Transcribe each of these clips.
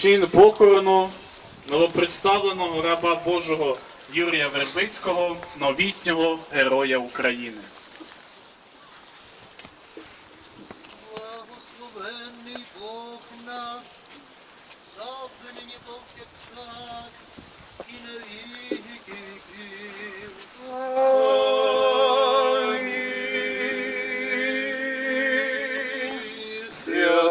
чин похорону новопредставленого раба Божого Юрія Вербицького, новітнього Героя України. Благословенний Бог наш, завжди нині повсякчас і на віки віків.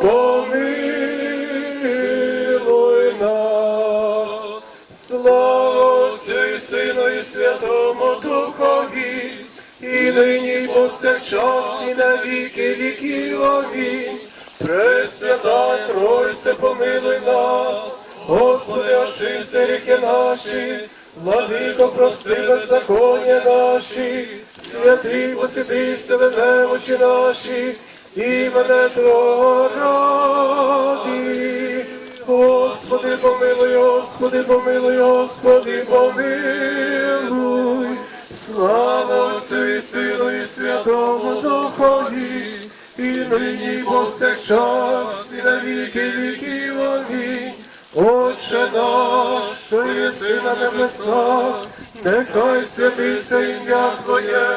помилуй нас. Слава Отцю Сину і Святому Духові, і нині повсякчас, і на віки віків. Амінь. Пресвята Тройце, помилуй нас, Господи, очисти гріхи наші, Владико, прости беззаконня наші, святий посвяти себе немочі наші, імене Твого ради. Господи, помилуй, Господи, помилуй, Господи, помилуй. Слава Отцю і Сину і Святому Духові, і нині і повсякчас, і на віки віків. Амінь. Отче наш, що єси на небесах, нехай святиться ім'я Твоє,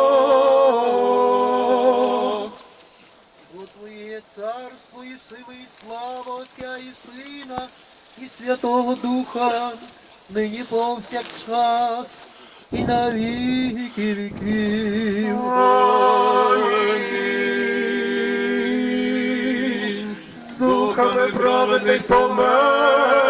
Сина, і Святого Духа, нині повсякчас, і на віки віків. З духами праведних помер.